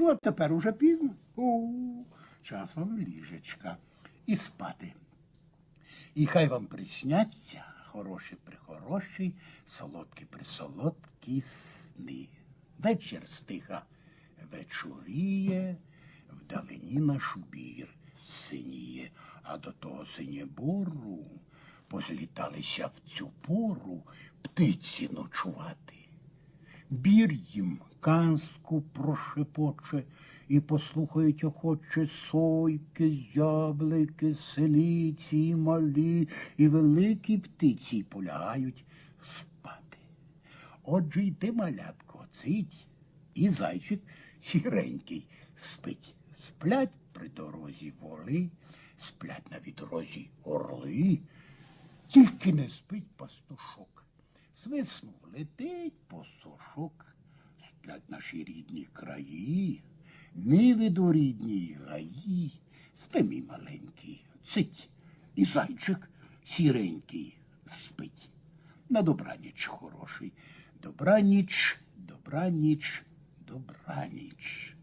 Ну, а тепер уже пізно. О, час вам ліжечка і спати. І хай вам присняться хороші прихороші, солодкі присолодкі сни. Вечір стиха вечоріє, вдалині наш бір синіє, а до того синєбору позліталися в цю пору птиці ночувати. Бір їм казку прошепоче і послухають охоче сойки, зяблики, селіці, і малі, і великі птиці полягають спати. Отже й ти, малятко, цить, і зайчик сіренький спить. Сплять при дорозі воли, сплять на відрозі орли, тільки не спить пастушок. Свиснув, летить посошок, сплять наші рідні краї, ниви до рідній гаї, спи, маленький, цить, і зайчик сіренький спить. На добраніч хороший. Добраніч, добраніч, добраніч.